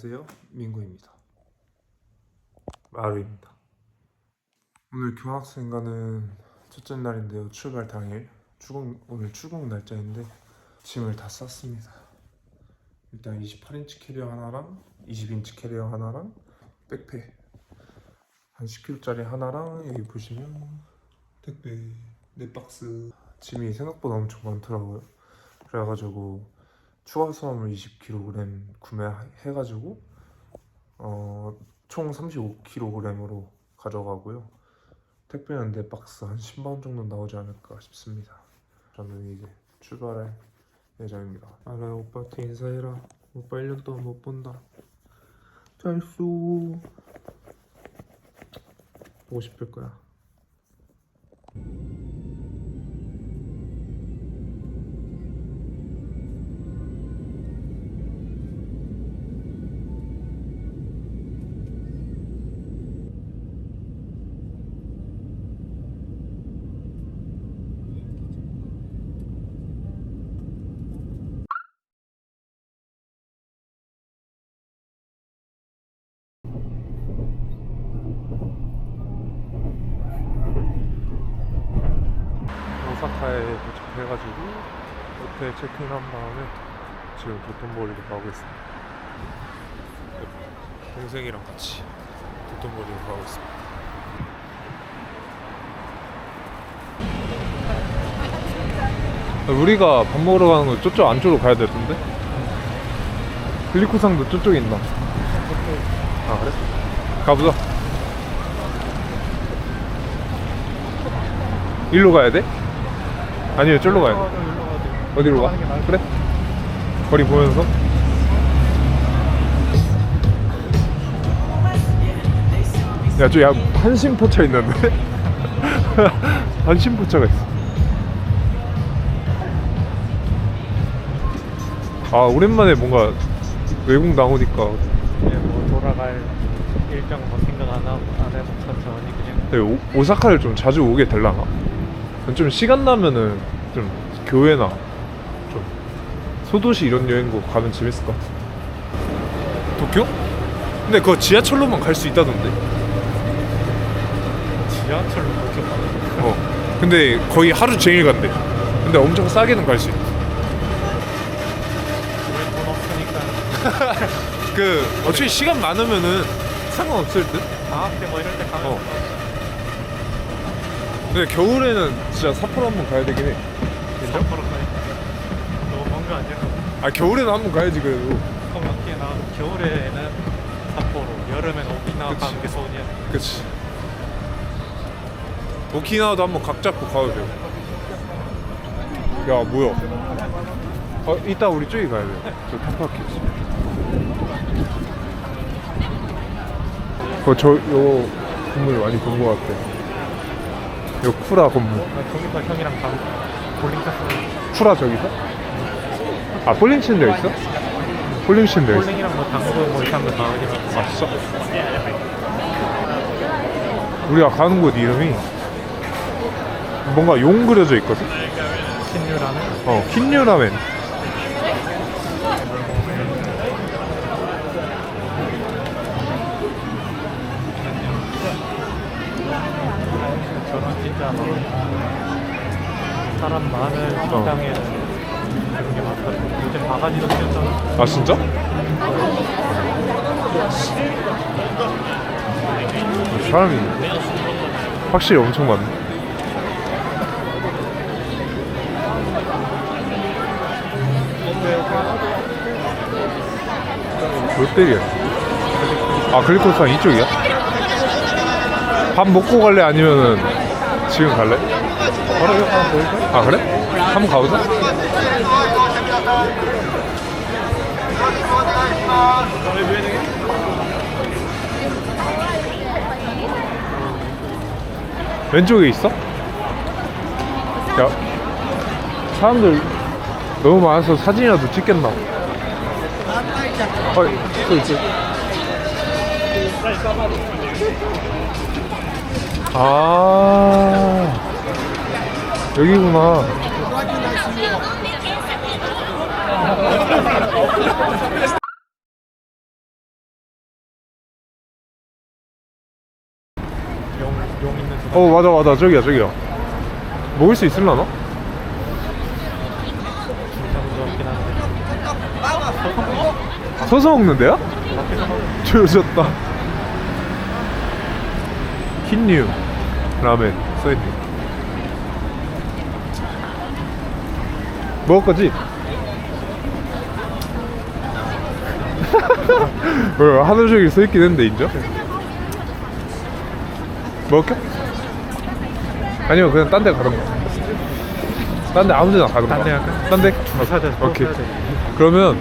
안녕하세요. 민구입니다. 마루입니다. 오늘 교환학생 가는 첫째 날인데요. 출발 당일. 출국 오늘 출국 날짜인데 짐을 다 쌌습니다. 일단 28인치 캐리어 하나랑 20인치 캐리어 하나랑 백팩 한 10kg짜리 하나랑 여기 보시면 택배 네 박스 짐이 생각보다 엄청 많더라고요. 그래가지고 추가 수화물 20kg 구매해가지고 어, 총 35kg으로 가져가고요. 택배는 네 박스 한 10만 원 정도 나오지 않을까 싶습니다. 저는 이제 출발할 예정입니다. 알아 오빠한테 인사해라. 오빠 1년 동안 못 본다. 잘쏘. 보고 싶을 거야. 호텔 체크인한 다음에 지금 도톤보리로 가고 있습니다. 동생이랑 같이 도톤보리로 가고 있습니다. 우리가 밥 먹으러 가는 거 저쪽 안쪽으로 가야 되던데? 글리코상도 저쪽에 있나? 아 그래? 가보자. 일로 가야 돼? 아니요, 저로 가야 돼. 어디로 가? 그래? 거리 보면서. 야, 저 야, 한심포차 있는데? 한심포차가 있어. 아, 오랜만에 뭔가 외국 나오니까 네, 뭐 돌아갈 일정 뭐 생각 안 하고 안 해서 천천히 그냥 네, 오, 오사카를 좀 자주 오게 될라나? 좀 시간 나면은 좀 교회나 좀 소도시 이런 여행국 가면 재밌을 것 같아. 도쿄? 근데 그거 지하철로만 갈 수 있다던데. 지하철로 그렇게 가는 어. 근데 거의 하루 종일 간대. 근데 엄청 싸게는 갈 수. 우리 돈 없으니까 그 어차피 시간 많으면은 상관없을 듯. 방학 때 뭐 이럴 때 가면 어. 근데 겨울에는 진짜 삿포로 한번 가야 되긴 먼거 아 겨울에는 한번 가야지 그래도. 컴퓨터에 나 겨울에는 삿포로 여름에는 오키나와 그치. 가는 게 소원이야. 그치. 오키나와도 한번 각 잡고 가도 돼요. 야 뭐야? 어, 이따 우리 저기 가야 돼저 타파키지 어, 저, 요 건물 많이 본 것 같아. 요 쿠라 건물. 나 저기서 형이랑 가 볼링 쳤어. 쿠라 저기서? 아 볼링 치는 데 있어? 볼링 치는 데 있어? 볼링이랑 뭐 당구 뭐 이런 거 나오긴 하아 진짜? 우리가 가는 곳 이름이 뭔가 용 그려져 있거든? 신유라는 어, 킨류라멘. 저는 진짜 막 사람 많은 식당에 그런 게 많거든요 요즘 바가지도 뀌었잖아 아, 진짜? 사람이 확실히 엄청 많네. 롯데리아. 아, 글리코스탄 이쪽이야? 밥 먹고 갈래? 아니면은 지금 갈래? 바로 가면 보일까? 아, 그래? 한번 가보자. 왼쪽에 있어? 야, 사람들 너무 많아서 사진이라도 찍겠나? 어, 또 있지. 아, 여기구나. 어 맞아 맞아 저기야 저기야 먹을 수 있을라나? 서서 먹는데요? 조졌다 흰류 라멘 써있네 먹을 거지? 하루 종일 써있긴 했는데 인정? 먹을게? 아니면 그냥 딴 데 가던가 딴 데 아무 데나 가던가 딴데 갈까? 딴 데? 더 사야 돼. 더 오케이 사야 돼. 그러면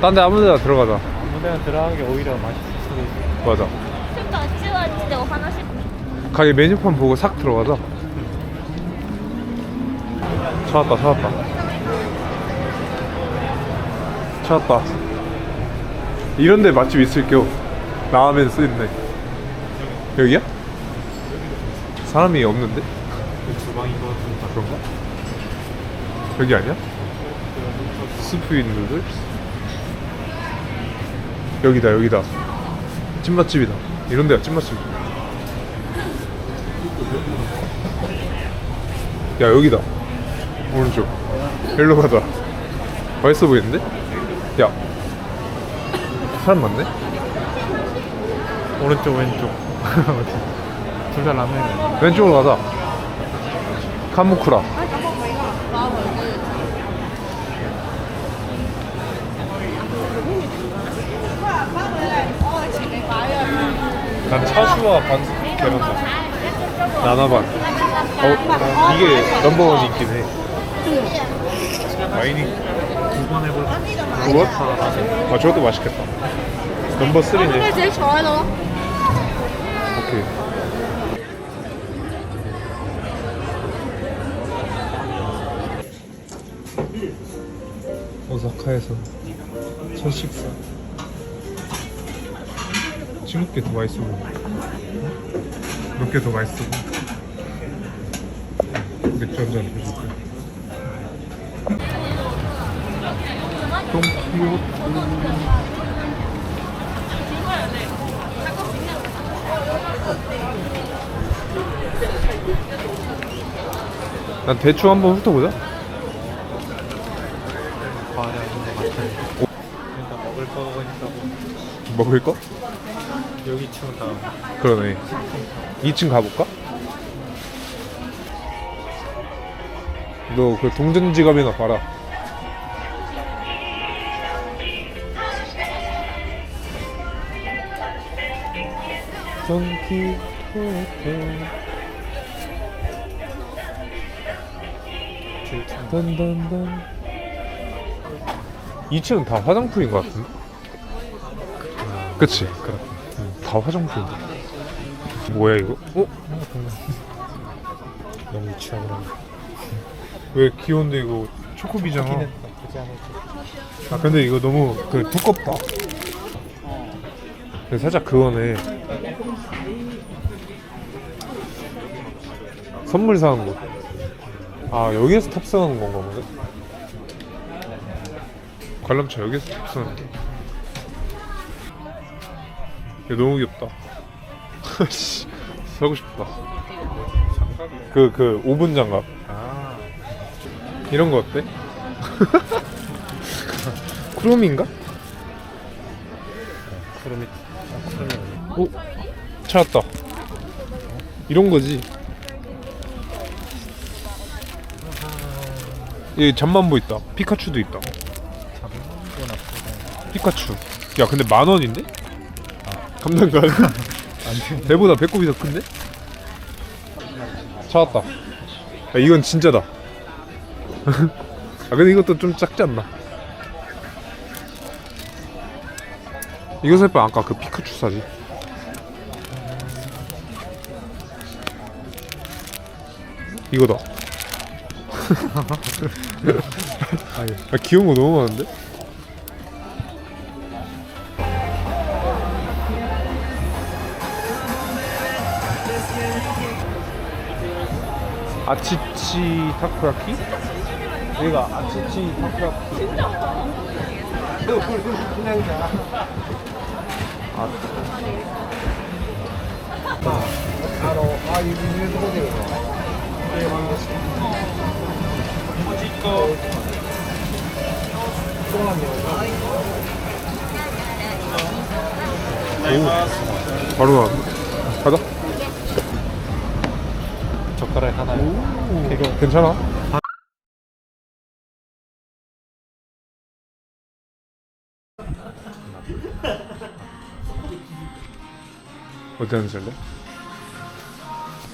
딴 데 아무 데나 들어가자 아무데나 들어가는 게 오히려 맛있을 수도 있어. 맞아 ちょっとあっちはあっちでお話 가게 메뉴판 보고 싹 들어가자 찾았다 찾았다 찾았다 이런데 맛집 있을게요 라면 쓰있네 여기야? 사람이 없는데? 주방인 것 같은데. 아, 그런가? 여기 아니야? 스프 인 누들? 여기다 여기다 찐맛집이다 이런 데가 찐맛집 야 여기다 오른쪽 일로 가자 맛있어 보이는데? 야 사람 많네? 오른쪽 왼쪽. 둘 다 라면. 왼쪽으로 가자 카무쿠라 난 차슈와 반숙 계란밥 나나반 어 이게 넘버원 있긴 해 마이닝 한번 해볼까? 그거? 아 저것도 맛있겠다. 넘버 아, 3네. 제일 좋아요. 오케이. 오사카에서 첫 식사. 중국게 더 맛있어 보여. 몇개 더 맛있어 보여? 맥주 한잔 해줄게 난 대충 한번 훑어보자. 과자 있는 것 같아. 일단 먹을 거가 있다고. 먹을 거? 여기 층 다음. 그러네. 2층 가볼까? 너 그 동전 지갑이나 봐라. 줄창. 단단단 2층은 다 화장품인 것 같은데? 그치? 그래. 다 화장품인데. 뭐야 이거? 어? 너무 유치하더라. 왜 귀여운데 이거 초코비잖아. 아 근데 이거 너무 그 두껍다. 근데 살짝 그거네. 선물 사는 거. 아 여기에서 탑승하는 건가 보네. 관람차 여기서 탑승하는 거. 이거 너무 귀엽다. 씨, 사고 싶다. 그그 오븐 장갑 아. 이런 거 어때? 크롬인가? 쿠르미. 아, 아니야? 오 찾았다 이런 거지 여기 잠만보 있다. 피카츄도 있다. 피카츄. 야 근데 만 원인데? 감당가 안 돼. 내보다 배꼽이 더 큰데? 찾았다. 야 이건 진짜다. 아 근데 이것도 좀 작지 않나? 이거 살 바에 아까 그 피카츄 사지 이거다 아 귀여운 거 너무 많은데? 아치치 타코야키? 여기가 아치치 타코야키 진짜 아. 바로 나. 가자. 젓가락 하나요. 이거 괜찮아? 어디 앉을래?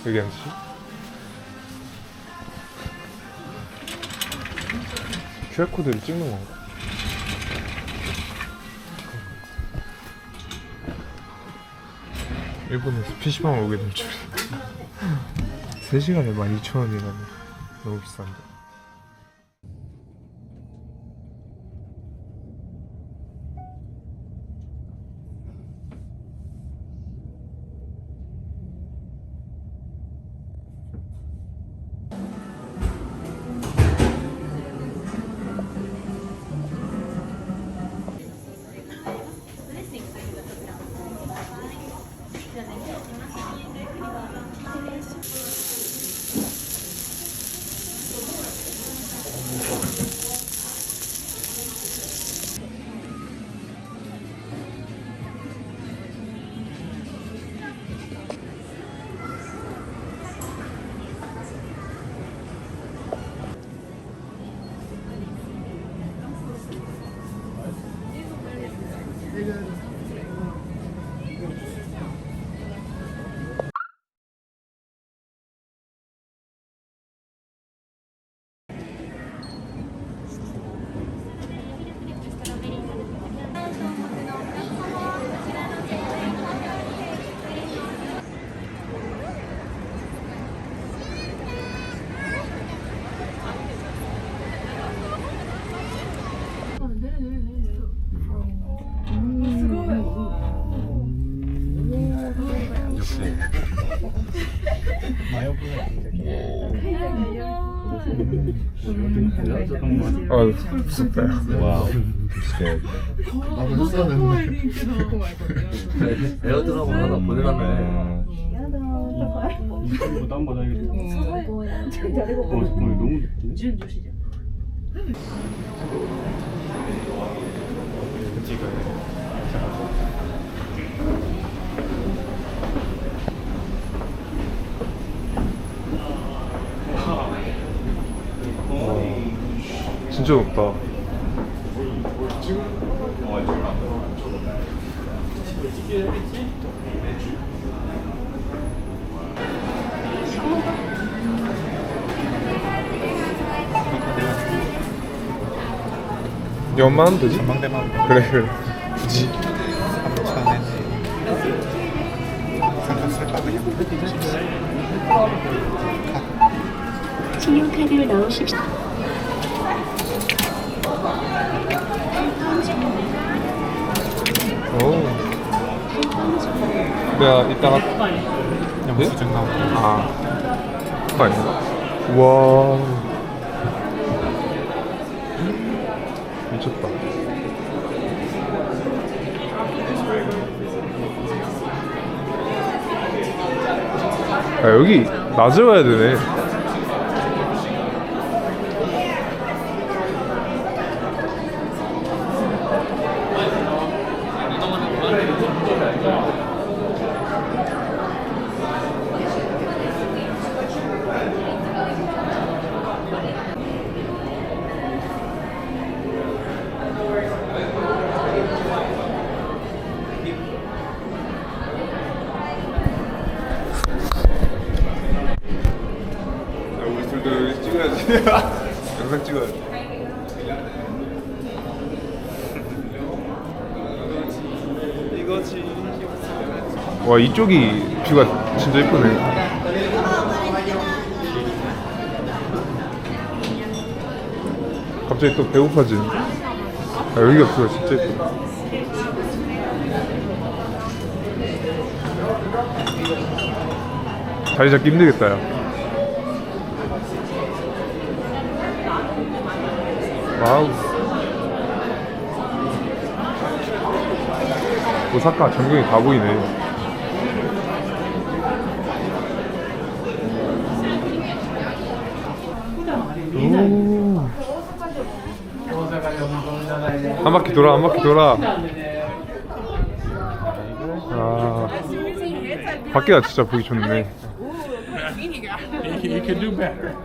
여기 앉으시? QR코드를 찍는 건가? 일본에서 PC방 오게 될 줄이야 3시간에 12,000원이라니. 너무 비싼데 아 무섭다 에어드랍을 하나 보내놨네. 부담 받아야겠다. 어, 잠깐만 너무 높은데? 진짜 높다 얼마 하면 되지? 전망대만 그래 그래 굳이 3천에 잠깐 쓸까 그냥? 신용카드를 넣으십시오. 오. 내가 이따가 영수증 나오고 아. 그거 아닌가? 우와. 미쳤다. 아 여기 낮에 와야 되네 우리 둘도 찍어야지 영상 이거지 와 이쪽이 뷰가 진짜 예쁘네. 갑자기 또 배고파지 아, 여기가 뷰가 진짜 예쁘다 자리 잡기 힘들겠다 야 와우. 오사카 전국이 다 보이네. 한 바퀴 돌아, 한 바퀴 돌아. 아, 밖에가 진짜 보기 좋네. 이 can do better.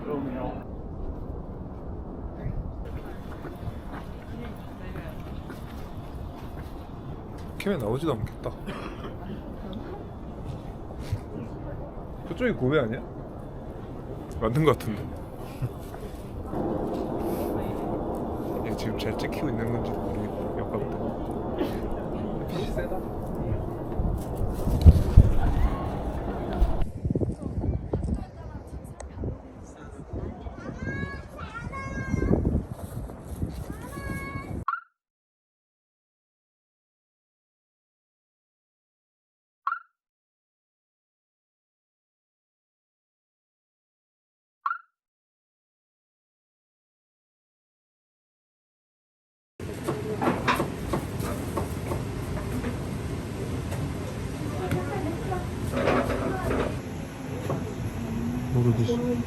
캠에 나오지도 않겠다. 저쪽이 고베 아니야? 맞는 것 같은데. 얘 지금 잘 찍히고 있는 건지도 모르겠다. 역감도 세다 모르겠어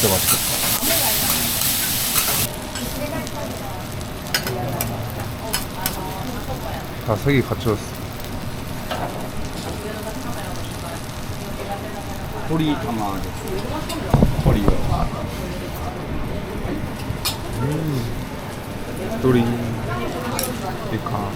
진짜 맛있겠다 다 색이 갖춰졌어 소리 담아. 허리요. 스토리 리카